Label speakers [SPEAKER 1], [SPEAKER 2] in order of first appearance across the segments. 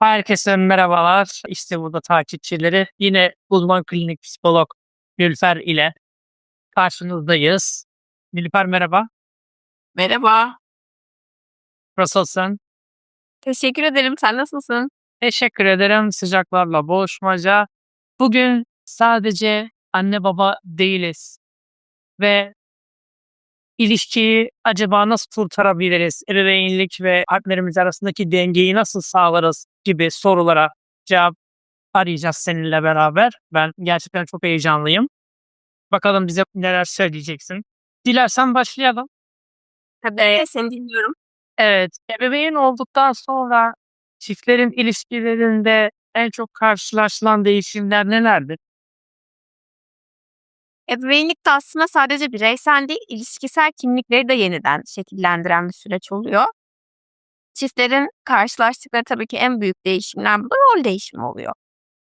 [SPEAKER 1] Herkese merhabalar. İşte burada takipçileri. Yine uzman klinik psikolog Nilüfer ile karşınızdayız. Nilüfer merhaba.
[SPEAKER 2] Merhaba.
[SPEAKER 1] Nasılsın?
[SPEAKER 2] Teşekkür ederim. Sen nasılsın?
[SPEAKER 1] Teşekkür ederim. Sıcaklarla boğuşmaca. Bugün sadece anne baba değiliz. Ve ilişkiyi acaba nasıl kurtarabiliriz? Ebeveynlik ve partnerimiz arasındaki dengeyi nasıl sağlarız gibi sorulara cevap arayacağız seninle beraber. Ben gerçekten çok heyecanlıyım. Bakalım bize neler söyleyeceksin. Dilersen başlayalım.
[SPEAKER 2] Tabii. Seni dinliyorum.
[SPEAKER 1] Evet, ebeveyn olduktan sonra çiftlerin ilişkilerinde en çok karşılaşılan değişimler nelerdir?
[SPEAKER 2] Ebeveynlik de aslında sadece bireysel değil, ilişkisel kimlikleri de yeniden şekillendiren bir süreç oluyor. Çiftlerin karşılaştıkları tabii ki en büyük değişimler burada rol değişimi oluyor.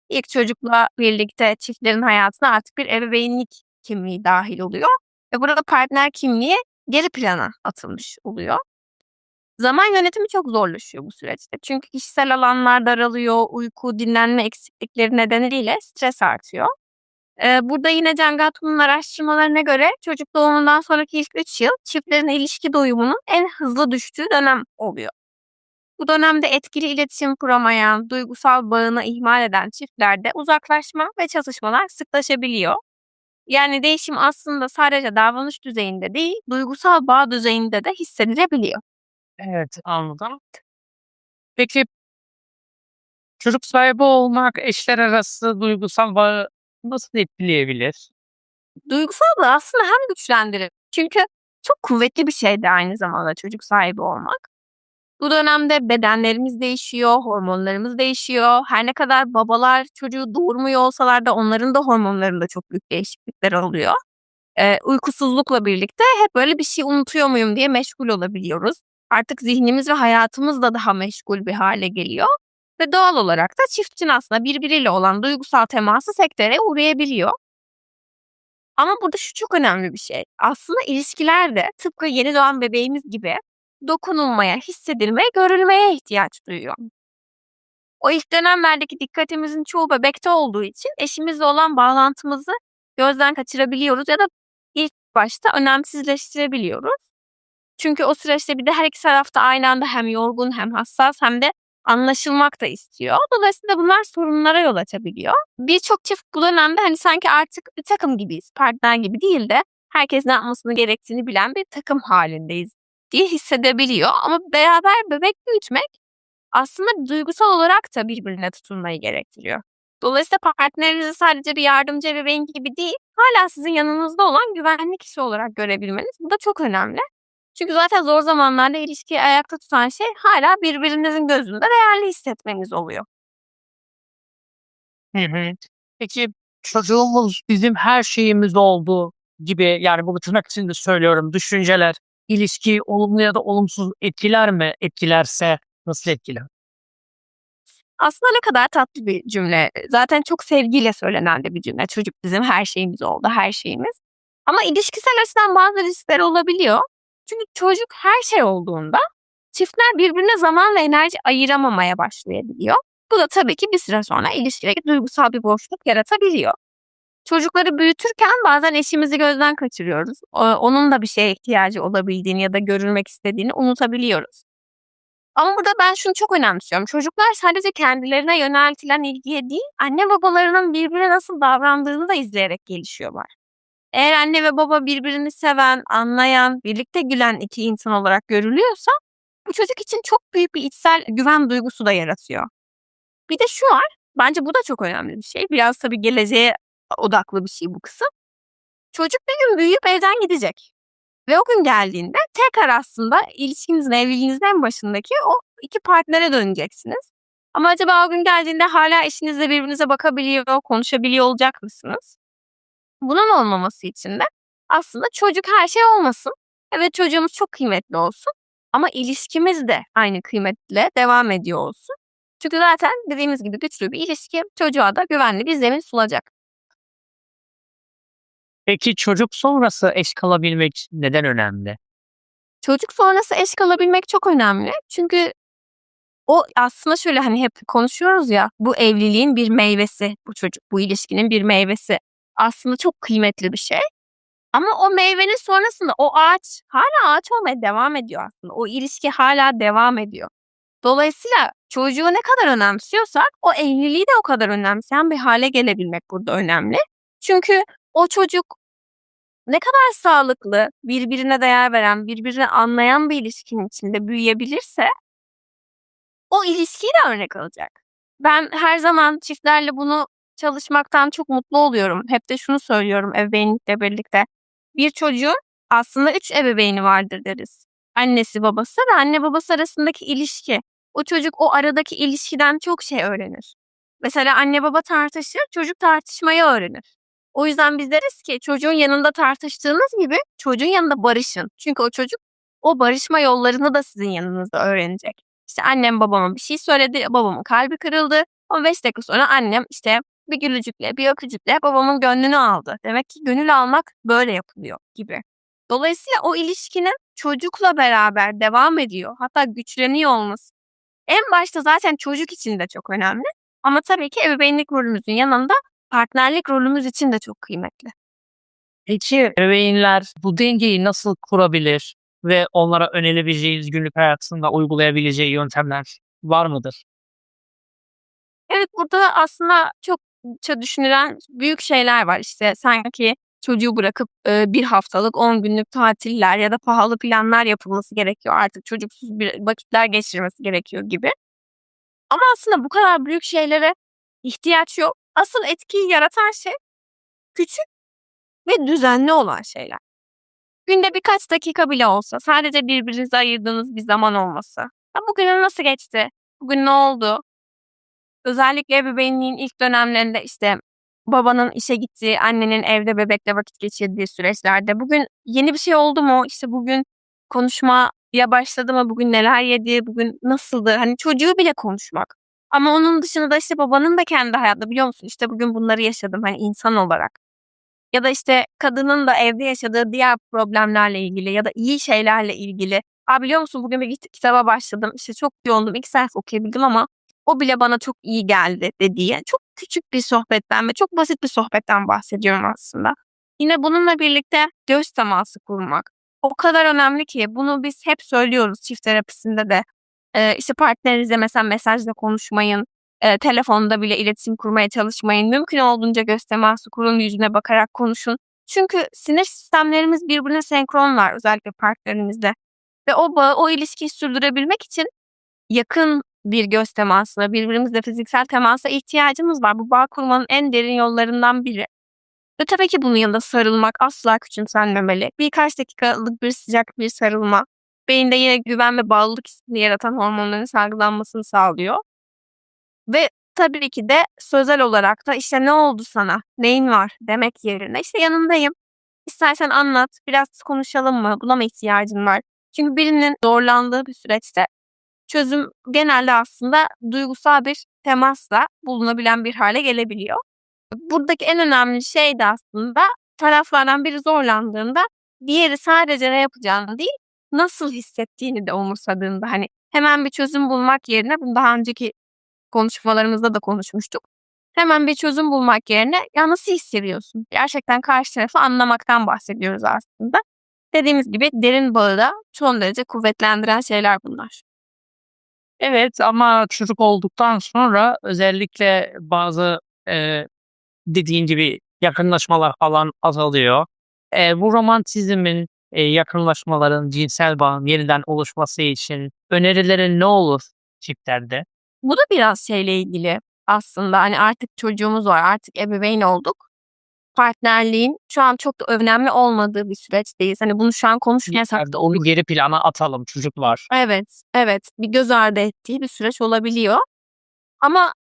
[SPEAKER 2] İlk çocukla birlikte çiftlerin hayatına artık bir ebeveynlik kimliği dahil oluyor ve burada partner kimliği geri plana atılmış oluyor. Zaman yönetimi çok zorlaşıyor bu süreçte. Çünkü kişisel alanlar daralıyor, uyku, dinlenme eksiklikleri nedeniyle stres artıyor. Burada yine Can Gatman'ın araştırmalarına göre çocuk doğumundan sonraki ilk 3 yıl çiftlerin ilişki doyumunun en hızlı düştüğü dönem oluyor. Bu dönemde etkili iletişim kuramayan, duygusal bağını ihmal eden çiftlerde uzaklaşma ve çatışmalar sıklaşabiliyor. Yani değişim aslında sadece davranış düzeyinde değil, duygusal bağ düzeyinde de hissedilebiliyor.
[SPEAKER 1] Evet, anladım. Peki çocuk sahibi olmak eşler arası duygusal bağı nasıl etkileyebilir?
[SPEAKER 2] Duygusal bağ aslında hem güçlendirir. Çünkü çok kuvvetli bir şey de aynı zamanda çocuk sahibi olmak. Bu dönemde bedenlerimiz değişiyor, hormonlarımız değişiyor. Her ne kadar babalar çocuğu doğurmuyor olsalar da onların da hormonlarında çok büyük değişiklikler oluyor. Ee, uykusuzlukla birlikte hep böyle bir şey unutuyor muyum diye meşgul olabiliyoruz. Artık zihnimiz ve hayatımız da daha meşgul bir hale geliyor. Ve doğal olarak da çiftin aslında birbiriyle olan duygusal teması sekteye uğrayabiliyor. Ama burada şu çok önemli bir şey. Aslında ilişkiler de tıpkı yeni doğan bebeğimiz gibi dokunulmaya, hissedilmeye, görülmeye ihtiyaç duyuyor. O ilk dönemlerdeki dikkatimizin çoğu bebekte olduğu için eşimizle olan bağlantımızı gözden kaçırabiliyoruz ya da ilk başta önemsizleştirebiliyoruz. Çünkü o süreçte bir de her iki tarafta aynı anda hem yorgun hem hassas hem de anlaşılmak da istiyor. Dolayısıyla bunlar sorunlara yol açabiliyor. Birçok çift bu dönemde hani sanki artık bir takım gibiyiz. Partner gibi değil de herkes ne yapmasını gerektiğini bilen bir takım halindeyiz diye hissedebiliyor. Ama beraber bebek büyütmek aslında duygusal olarak da birbirine tutunmayı gerektiriyor. Dolayısıyla partnerinizi sadece bir yardımcı ebeveyn gibi değil, hala sizin yanınızda olan güvenli kişi olarak görebilmeniz bu da çok önemli. Çünkü zaten zor zamanlarda ilişkiyi ayakta tutan şey hala birbirinizin gözünde değerli hissetmeniz oluyor.
[SPEAKER 1] Hı hı. Peki çocuğumuz bizim her şeyimiz oldu gibi yani bu tırnak içinde söylüyorum düşünceler ilişkiyi olumlu ya da olumsuz etkiler mi? Etkilerse nasıl etkiler?
[SPEAKER 2] Aslında ne kadar tatlı bir cümle. Zaten çok sevgiyle söylenen de bir cümle. Çocuk bizim her şeyimiz oldu, her şeyimiz. Ama ilişkisel açıdan bazı riskler olabiliyor. Çünkü çocuk her şey olduğunda çiftler birbirine zaman ve enerji ayıramamaya başlayabiliyor. Bu da tabii ki bir süre sonra ilişkideki duygusal bir boşluk yaratabiliyor. Çocukları büyütürken bazen eşimizi gözden kaçırıyoruz. Onun da bir şeye ihtiyacı olabildiğini ya da görülmek istediğini unutabiliyoruz. Ama burada ben şunu çok önemsiyorum. Çocuklar sadece kendilerine yöneltilen ilgiye değil, anne babalarının birbirine nasıl davrandığını da izleyerek gelişiyorlar. Eğer anne ve baba birbirini seven, anlayan, birlikte gülen iki insan olarak görülüyorsa bu çocuk için çok büyük bir içsel güven duygusu da yaratıyor. Bir de şu var, bence bu da çok önemli bir şey. Biraz tabii geleceğe odaklı bir şey bu kısım. Çocuk bir gün büyüyüp evden gidecek. Ve o gün geldiğinde tekrar aslında ilişkinizin, evliliğinizin en başındaki o iki partnere döneceksiniz. Ama acaba o gün geldiğinde hala eşinizle birbirinize bakabiliyor, konuşabiliyor olacak mısınız? Bunun olmaması için de aslında çocuk her şey olmasın. Evet çocuğumuz çok kıymetli olsun. Ama ilişkimiz de aynı kıymetle devam ediyor olsun. Çünkü zaten dediğimiz gibi güçlü bir ilişki çocuğa da güvenli bir zemin sunacak.
[SPEAKER 1] Peki çocuk sonrası eş kalabilmek neden önemli?
[SPEAKER 2] Çocuk sonrası eş kalabilmek çok önemli. Çünkü o aslında şöyle hani hep konuşuyoruz ya bu evliliğin bir meyvesi bu çocuk bu ilişkinin bir meyvesi. Aslında çok kıymetli bir şey. Ama o meyvenin sonrasında o ağaç hala ağaç olmaya devam ediyor aslında. O ilişki hala devam ediyor. Dolayısıyla çocuğu ne kadar önemsiyorsak o evliliği de o kadar önemseyen bir hale gelebilmek burada önemli. Çünkü o çocuk ne kadar sağlıklı, birbirine değer veren, birbirini anlayan bir ilişkinin içinde büyüyebilirse o ilişkiyi de örnek alacak. Ben her zaman çiftlerle bunu çalışmaktan çok mutlu oluyorum. Hep de şunu söylüyorum ebeveynlikle birlikte. Bir çocuğun aslında üç ebeveyni vardır deriz. Annesi babası ve anne babası arasındaki ilişki. O çocuk o aradaki ilişkiden çok şey öğrenir. Mesela anne baba tartışır, çocuk tartışmayı öğrenir. O yüzden biz deriz ki çocuğun yanında tartıştığınız gibi çocuğun yanında barışın. Çünkü o çocuk o barışma yollarını da sizin yanınızda öğrenecek. İşte annem babama bir şey söyledi, babamın kalbi kırıldı. 15 dakika sonra annem işte bir gülücükle, bir öpücükle babamın gönlünü aldı. Demek ki gönül almak böyle yapılıyor gibi. Dolayısıyla o ilişkinin çocukla beraber devam ediyor. Hatta güçleniyor olması. En başta zaten çocuk için de çok önemli. Ama tabii ki ebeveynlik rolümüzün yanında partnerlik rolümüz için de çok kıymetli.
[SPEAKER 1] Peki ebeveynler bu dengeyi nasıl kurabilir ve onlara önerebileceğiniz günlük hayatında uygulayabileceği yöntemler var mıdır?
[SPEAKER 2] Evet burada aslında çok düşünülen büyük şeyler var. İşte sanki çocuğu bırakıp e, bir haftalık 10 günlük tatiller ya da pahalı planlar yapılması gerekiyor. Artık çocuksuz bir vakitler geçirmesi gerekiyor gibi. Ama aslında bu kadar büyük şeylere ihtiyaç yok. Asıl etkiyi yaratan şey küçük ve düzenli olan şeyler. Günde birkaç dakika bile olsa sadece birbirinize ayırdığınız bir zaman olması. Ya bugünün nasıl geçti? Bugün ne oldu? Özellikle ebeveynliğin ilk dönemlerinde işte babanın işe gittiği, annenin evde bebekle vakit geçirdiği süreçlerde bugün yeni bir şey oldu mu? İşte bugün konuşmaya başladı mı? Bugün neler yedi? Bugün nasıldı? Hani çocuğu bile konuşmak. Ama onun dışında da işte babanın da kendi hayatı biliyor musun? İşte bugün bunları yaşadım hani insan olarak. Ya da işte kadının da evde yaşadığı diğer problemlerle ilgili ya da iyi şeylerle ilgili. Aa biliyor musun bugün bir kitaba başladım. İşte çok yoğundum. iki sayfa okuyabildim ama o bile bana çok iyi geldi dediği çok küçük bir sohbetten ve çok basit bir sohbetten bahsediyorum aslında. Yine bununla birlikte göz teması kurmak. O kadar önemli ki bunu biz hep söylüyoruz çift terapisinde de. Ee, işte partnerinizle mesela mesajla konuşmayın. E, telefonda bile iletişim kurmaya çalışmayın. Mümkün olduğunca göz teması kurun, yüzüne bakarak konuşun. Çünkü sinir sistemlerimiz birbirine senkronlar özellikle partnerimizde. Ve o bağı, o ilişkiyi sürdürebilmek için yakın bir göz temasına, birbirimizle fiziksel temasa ihtiyacımız var. Bu bağ kurmanın en derin yollarından biri. Ve tabii ki bunun yanında sarılmak asla küçümsenmemeli. Birkaç dakikalık bir sıcak bir sarılma beyinde yine güven ve bağlılık hissini yaratan hormonların salgılanmasını sağlıyor. Ve tabii ki de sözel olarak da işte ne oldu sana, neyin var demek yerine işte yanındayım. İstersen anlat, biraz konuşalım mı, buna mı ihtiyacın var? Çünkü birinin zorlandığı bir süreçte çözüm genelde aslında duygusal bir temasla bulunabilen bir hale gelebiliyor. Buradaki en önemli şey de aslında taraflardan biri zorlandığında diğeri sadece ne yapacağını değil, nasıl hissettiğini de umursadığında hani hemen bir çözüm bulmak yerine bunu daha önceki konuşmalarımızda da konuşmuştuk. Hemen bir çözüm bulmak yerine ya nasıl hissediyorsun? Gerçekten karşı tarafı anlamaktan bahsediyoruz aslında. Dediğimiz gibi derin bağı da son derece kuvvetlendiren şeyler bunlar.
[SPEAKER 1] Evet ama çocuk olduktan sonra özellikle bazı e, dediğin gibi yakınlaşmalar falan azalıyor. E, bu romantizmin, e, yakınlaşmaların, cinsel bağın yeniden oluşması için önerilerin ne olur çiftlerde?
[SPEAKER 2] Bu da biraz şeyle ilgili aslında hani artık çocuğumuz var, artık ebeveyn olduk. Partnerliğin şu an çok da önemli olmadığı bir süreçteyiz. Hani bunu şu an konuşmayasak da.
[SPEAKER 1] Onu geri plana atalım çocuk var.
[SPEAKER 2] Evet, evet. Bir göz ardı ettiği bir süreç olabiliyor. Ama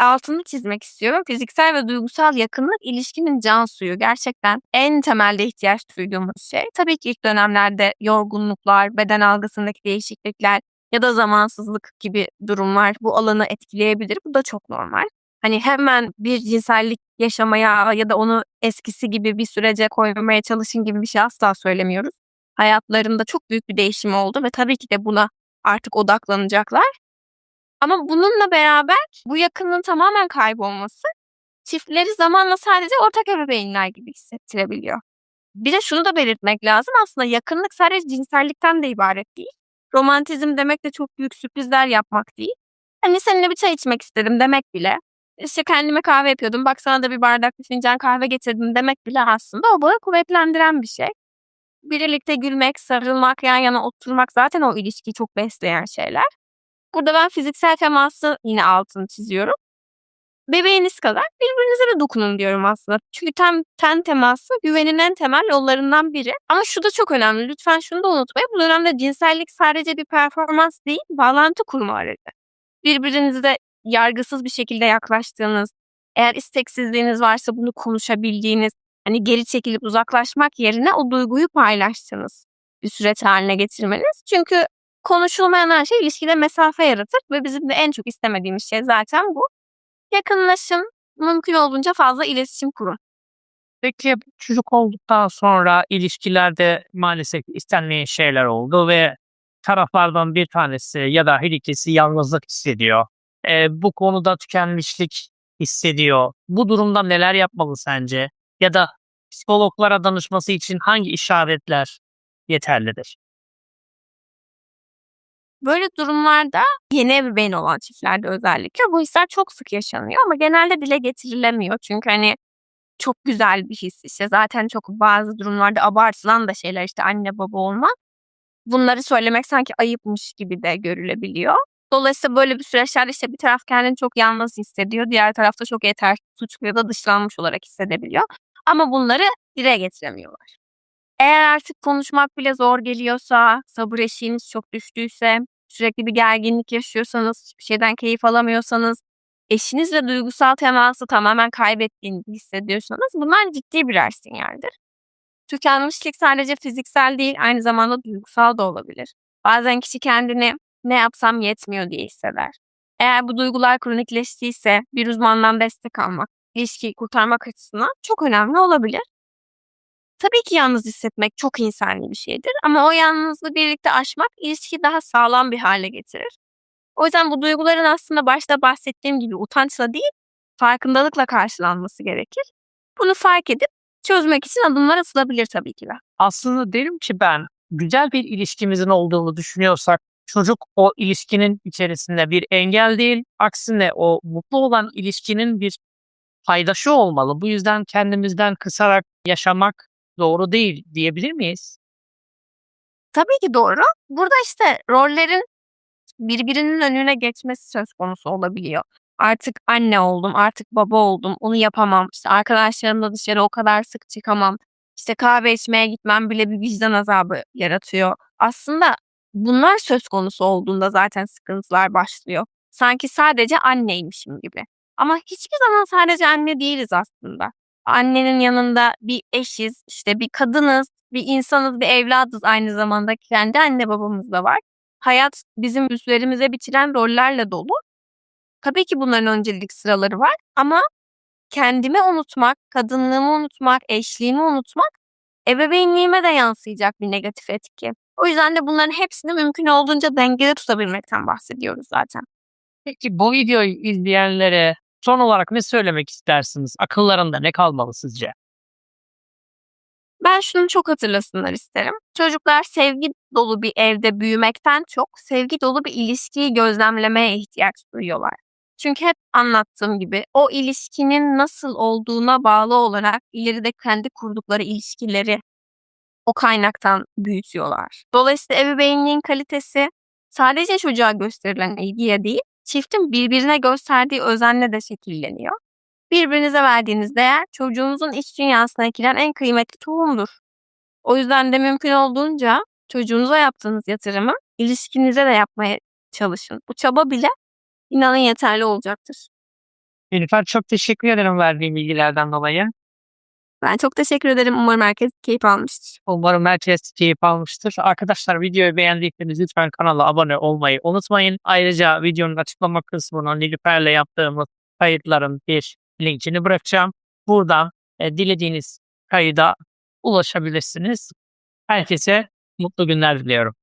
[SPEAKER 2] altını çizmek istiyorum. Fiziksel ve duygusal yakınlık ilişkinin can suyu. Gerçekten en temelde ihtiyaç duyduğumuz şey. Tabii ki ilk dönemlerde yorgunluklar, beden algısındaki değişiklikler ya da zamansızlık gibi durumlar bu alanı etkileyebilir. Bu da çok normal. Hani hemen bir cinsellik yaşamaya ya da onu eskisi gibi bir sürece koymaya çalışın gibi bir şey asla söylemiyoruz. Hayatlarında çok büyük bir değişim oldu ve tabii ki de buna artık odaklanacaklar. Ama bununla beraber bu yakınlığın tamamen kaybolması çiftleri zamanla sadece ortak ebeveynler gibi hissettirebiliyor. Bir de şunu da belirtmek lazım aslında yakınlık sadece cinsellikten de ibaret değil. Romantizm demek de çok büyük sürprizler yapmak değil. Hani seninle bir çay içmek istedim demek bile. İşte kendime kahve yapıyordum. Bak sana da bir bardak bir fincan kahve getirdim demek bile aslında o bağı kuvvetlendiren bir şey. Birlikte gülmek, sarılmak, yan yana oturmak zaten o ilişkiyi çok besleyen şeyler. Burada ben fiziksel teması yine altını çiziyorum. Bebeğiniz kadar birbirinize de dokunun diyorum aslında. Çünkü ten, ten teması güvenin en temel yollarından biri. Ama şu da çok önemli. Lütfen şunu da unutmayın. Bu dönemde cinsellik sadece bir performans değil, bağlantı kurma aracı. Birbirinize yargısız bir şekilde yaklaştığınız, eğer isteksizliğiniz varsa bunu konuşabildiğiniz, hani geri çekilip uzaklaşmak yerine o duyguyu paylaştığınız bir süreç haline getirmeniz. Çünkü konuşulmayan her şey ilişkide mesafe yaratır ve bizim de en çok istemediğimiz şey zaten bu. Yakınlaşın, mümkün olduğunca fazla iletişim kurun.
[SPEAKER 1] Peki çocuk olduktan sonra ilişkilerde maalesef istenmeyen şeyler oldu ve taraflardan bir tanesi ya da her ikisi yalnızlık hissediyor. Eee, bu konuda tükenmişlik hissediyor. Bu durumda neler yapmalı sence? Ya da psikologlara danışması için hangi işaretler yeterlidir?
[SPEAKER 2] Böyle durumlarda yeni ebeveyn olan çiftlerde özellikle bu hisler çok sık yaşanıyor ama genelde dile getirilemiyor. Çünkü hani çok güzel bir his işte zaten çok bazı durumlarda abartılan da şeyler işte anne baba olmak. Bunları söylemek sanki ayıpmış gibi de görülebiliyor. Dolayısıyla böyle bir süreçlerde işte bir taraf kendini çok yalnız hissediyor. Diğer tarafta çok yetersiz, suçlu ya da dışlanmış olarak hissedebiliyor. Ama bunları dile getiremiyorlar. Eğer artık konuşmak bile zor geliyorsa, sabır eşiğiniz çok düştüyse, sürekli bir gerginlik yaşıyorsanız, hiçbir şeyden keyif alamıyorsanız, eşinizle duygusal teması tamamen kaybettiğinizi hissediyorsanız bunlar ciddi birer sinyaldir. Tükenmişlik sadece fiziksel değil, aynı zamanda duygusal da olabilir. Bazen kişi kendini ne yapsam yetmiyor diye hisseder. Eğer bu duygular kronikleştiyse bir uzmandan destek almak, ilişkiyi kurtarmak açısından çok önemli olabilir. Tabii ki yalnız hissetmek çok insani bir şeydir ama o yalnızlığı birlikte aşmak ilişkiyi daha sağlam bir hale getirir. O yüzden bu duyguların aslında başta bahsettiğim gibi utançla değil, farkındalıkla karşılanması gerekir. Bunu fark edip çözmek için adımlar atılabilir tabii ki de.
[SPEAKER 1] Aslında derim ki ben güzel bir ilişkimizin olduğunu düşünüyorsak çocuk o ilişkinin içerisinde bir engel değil, aksine o mutlu olan ilişkinin bir paydaşı olmalı. Bu yüzden kendimizden kısarak yaşamak doğru değil diyebilir miyiz?
[SPEAKER 2] Tabii ki doğru. Burada işte rollerin birbirinin önüne geçmesi söz konusu olabiliyor. Artık anne oldum, artık baba oldum, onu yapamam. İşte arkadaşlarımla dışarı o kadar sık çıkamam. İşte kahve içmeye gitmem bile bir vicdan azabı yaratıyor. Aslında bunlar söz konusu olduğunda zaten sıkıntılar başlıyor. Sanki sadece anneymişim gibi. Ama hiçbir zaman sadece anne değiliz aslında. Annenin yanında bir eşiz, işte bir kadınız, bir insanız, bir evladız aynı zamanda kendi anne babamız da var. Hayat bizim üstlerimize bitiren rollerle dolu. Tabii ki bunların öncelik sıraları var ama kendimi unutmak, kadınlığımı unutmak, eşliğimi unutmak ebeveynliğime de yansıyacak bir negatif etki. O yüzden de bunların hepsini mümkün olduğunca dengede tutabilmekten bahsediyoruz zaten.
[SPEAKER 1] Peki bu videoyu izleyenlere son olarak ne söylemek istersiniz? Akıllarında ne kalmalı sizce?
[SPEAKER 2] Ben şunu çok hatırlasınlar isterim. Çocuklar sevgi dolu bir evde büyümekten çok sevgi dolu bir ilişkiyi gözlemlemeye ihtiyaç duyuyorlar. Çünkü hep anlattığım gibi o ilişkinin nasıl olduğuna bağlı olarak ileride kendi kurdukları ilişkileri o kaynaktan büyütüyorlar. Dolayısıyla ebeveynliğin kalitesi sadece çocuğa gösterilen ilgiye değil, çiftin birbirine gösterdiği özenle de şekilleniyor. Birbirinize verdiğiniz değer çocuğunuzun iç dünyasına ekilen en kıymetli tohumdur. O yüzden de mümkün olduğunca çocuğunuza yaptığınız yatırımı ilişkinize de yapmaya çalışın. Bu çaba bile inanın yeterli olacaktır.
[SPEAKER 1] Nilüfer çok teşekkür ederim verdiğin bilgilerden dolayı.
[SPEAKER 2] Ben çok teşekkür ederim. Umarım herkes keyif almıştır.
[SPEAKER 1] Umarım herkes keyif almıştır. Arkadaşlar videoyu beğendiyseniz lütfen kanala abone olmayı unutmayın. Ayrıca videonun açıklama kısmına Nilüfer'le yaptığımız kayıtların bir linkini bırakacağım. Buradan e, dilediğiniz kayıda ulaşabilirsiniz. Herkese mutlu günler diliyorum.